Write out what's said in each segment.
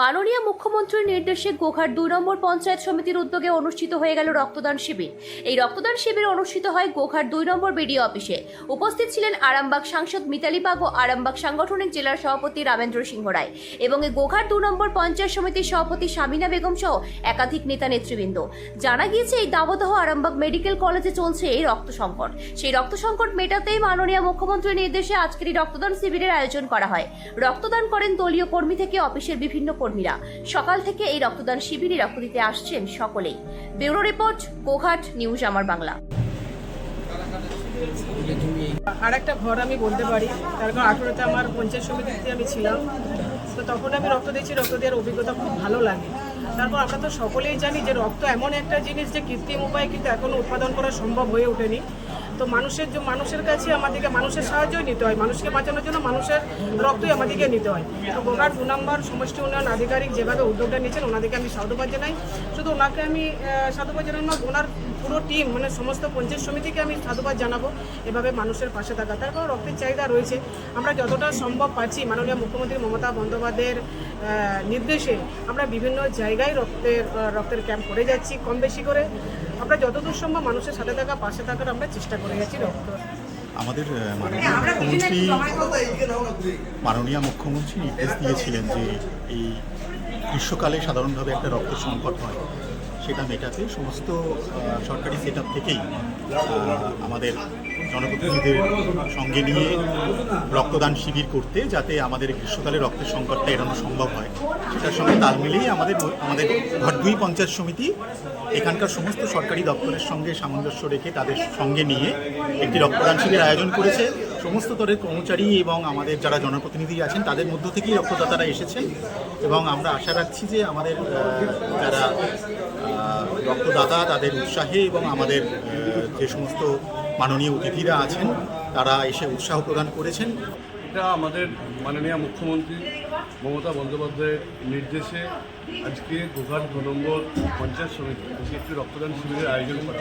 মাননীয় মুখ্যমন্ত্রীর নির্দেশে গোঘাট দুই নম্বর পঞ্চায়েত সমিতির উদ্যোগে অনুষ্ঠিত হয়ে গেল রক্তদান শিবির। এই রক্তদান শিবির অনুষ্ঠিত হয় গোঘাট দুই নম্বর বিডিও অফিসে। উপস্থিত ছিলেন আরামবাগ সাংসদ মিতালি পাগ ও আরামবাগ সাংগঠনিক জেলার সভাপতি রামেন্দ্র সিংহ রায় এবং এই গোঘাট দু নম্বর পঞ্চায়েত সমিতির সভাপতি সামিনা বেগম সহ একাধিক নেতা নেতৃবৃন্দ। জানা গিয়েছে, এই দাবদাহ আরামবাগ মেডিকেল কলেজে চলছে এই রক্ত সংকট। সেই রক্ত সংকট মেটাতেই মাননীয় মুখ্যমন্ত্রীর নির্দেশে আজকের এই রক্তদান শিবিরের আয়োজন করা হয়। রক্তদান করেন দলীয় কর্মী থেকে অফিসের বিভিন্ন কর্মীরা। সকাল থেকে এই রক্তদান শিবিরে রক্ত দিতে আসছেন সকলেই। ব্যুরো রিপোর্ট, গোঘাট নিউজ, আমার বাংলা। আর একটা ঘর আমি বলতে পারি, তার কারণ আঠেরোতে আমার পঞ্চায়েত সমিতিতে আমি ছিলাম। তো তখন আমি রক্ত দিয়েছি, রক্ত দেওয়ার অভিজ্ঞতা খুব ভালো লাগে। তারপর আমরা তো সকলেই জানি যে রক্ত এমন একটা জিনিস যে কৃত্রিম উপায়ে কিন্তু এখনও উৎপাদন করা সম্ভব হয়ে ওঠেনি। তো মানুষের যে মানুষের কাছে আমাদেরকে মানুষের সাহায্যই নিতে হয়। মানুষকে বাঁচানোর জন্য মানুষের রক্তই আমাদেরকে নিতে হয়। তো গোঘাট দু নম্বর সমষ্টি উন্নয়ন আধিকারিক যেভাবে উদ্যোগটা নিয়েছেন ওনাদেরকে আমি সাধুবাদ জানাই। শুধু ওনাকে আমি সাধুবাদ জানানো না, ওনার পুরো টিম মানে সমস্ত পঞ্চায়েত সমিতিকে আমি সাধুবাদ জানাব এভাবে মানুষের পাশে থাকা। তারপর রক্তের চাহিদা রয়েছে। আমরা যতটা সম্ভব পাচ্ছি মাননীয় মুখ্যমন্ত্রী মমতা বন্দ্যোপাধ্যায়ের নির্দেশে আমরা বিভিন্ন জায়গায় রক্তের রক্তের ক্যাম্প করে যাচ্ছি কম বেশি করে। আমরা যতদূর সম্ভব মানুষের সাথে থাকা পাশে থাকার আমরা চেষ্টা করে গেছি রক্ত। আমাদের মাননীয় মুখ্যমন্ত্রী মাননীয় মুখ্যমন্ত্রী নির্দেশ দিয়েছিলেন যে এই গ্রীষ্মকালে সাধারণভাবে একটা রক্ত সংকট হয়। সেটা মেটাতে সমস্ত সরকারি সেট থেকেই আমাদের জনপ্রতিনিধিদের সঙ্গে নিয়ে রক্তদান শিবির করতে যাতে আমাদের গ্রীষ্মকালে রক্তের সংকটটা এড়ানো সম্ভব হয়। সেটার সঙ্গে তাল মিলিয়ে আমাদের আমাদের ঘরদুই পঞ্চায়েত সমিতি এখানকার সমস্ত সরকারি দপ্তরের সঙ্গে সামঞ্জস্য রেখে তাদের সঙ্গে নিয়ে একটি রক্তদান শিবির আয়োজন করেছে। সমস্ত স্তরের কর্মচারী এবং আমাদের যারা জনপ্রতিনিধি আছেন, তাদের মধ্য থেকেই রক্তদাতারা এসেছেন এবং আমরা আশা রাখছি যে আমাদের যারা রক্তদাতা, তাদের উৎসাহে এবং আমাদের যে সমস্ত মাননীয় অতিথিরা আছেন, তারা এসে উৎসাহ প্রদান করেছেন। এটা আমাদের মাননীয় মুখ্যমন্ত্রী মমতা বন্দ্যোপাধ্যায়ের নির্দেশে আজকে গোঘাট দু নম্বর পঞ্চায়েত সমিতি আজকে একটি রক্তদান শিবিরের আয়োজন করা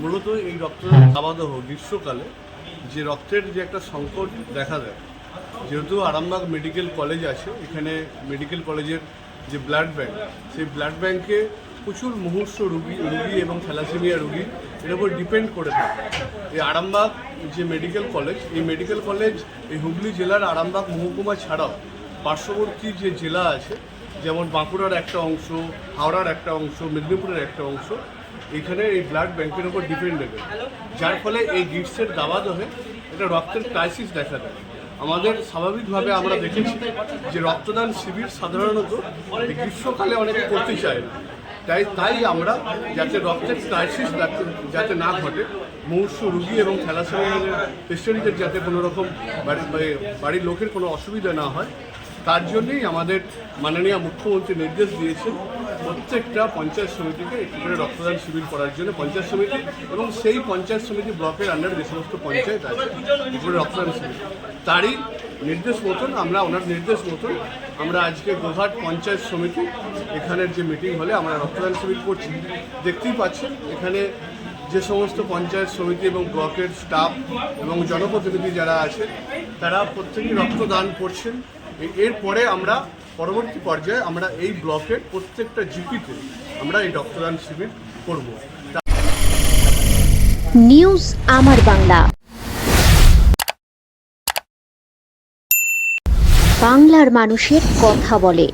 মূলত এই রক্তদান দাবাদহ গ্রীষ্মকালে যে রক্তের যে একটা সংকট দেখা দেয়, যেহেতু আরামবাগ মেডিকেল কলেজ আছে, এখানে মেডিকেল কলেজের যে ব্লাড ব্যাঙ্ক সেই ব্লাড ব্যাঙ্কে প্রচুর মুহূর্ত রুগী রুগী এবং থ্যালাসেমিয়া রুগী এর উপর ডিপেন্ড করে থাকে। এই আরামবাগ যে মেডিকেল কলেজ, এই মেডিকেল কলেজ, এই হুগলি জেলার আরামবাগ মহকুমা ছাড়াও পার্শ্ববর্তী যে জেলা আছে, যেমন বাঁকুড়ার একটা অংশ, হাওড়ার একটা অংশ, মেদিনীপুরের একটা অংশ এখানে এই ব্লাড ব্যাংকের উপর ডিপেন্ডেবল যার ফলে এই গিটসের দাবাদ হয়ে এটা রক্তের ক্রাইসিস দেখা দেয় আমাদের স্বাভাবিকভাবে আমরা দেখেছি যে রক্তদান শিবির সাধারণত গ্রীষ্মকালে অনেকে করতে চায় না। তাই তাই আমরা যাতে রক্তের ক্রাইসিস যাতে না ঘটে মুমূর্ষু রুগী এবং থ্যালাসেমিয়ার পেশেন্টদের যাতে কোনো রকম বাড়ির লোকের কোনো অসুবিধা না হয়, তার জন্যই আমাদের মাননীয় মুখ্যমন্ত্রী নির্দেশ দিয়েছেন প্রত্যেকটা পঞ্চায়েত সমিতিকে একটি করে রক্তদান শিবির করার জন্য পঞ্চায়েত সমিতি এবং সেই পঞ্চায়েত সমিতি ব্লকের আন্ডারে যে সমস্ত পঞ্চায়েত আছে করে রক্তদান শিবির। তারই নির্দেশ মতন আমরা, ওনার নির্দেশ মতন আমরা আজকে গোঘাট পঞ্চায়েত সমিতি এখানের যে মিটিং হলে আমরা রক্তদান শিবির করছি। দেখতেই পাচ্ছেন, এখানে যে সমস্ত পঞ্চায়েত সমিতি এবং ব্লকের স্টাফ এবং জনপ্রতিনিধি যারা আছে, তারা প্রত্যেকেই রক্তদান করছেন। এরপরে আমরা পরবর্তী পর্যায়ে আমরা এই ব্লকের প্রত্যেকটা জিপিতে আমরা এই রক্তদান শিবির করব। নিউজ আমার বাংলা। বাংলার মানুষের কথা বলে।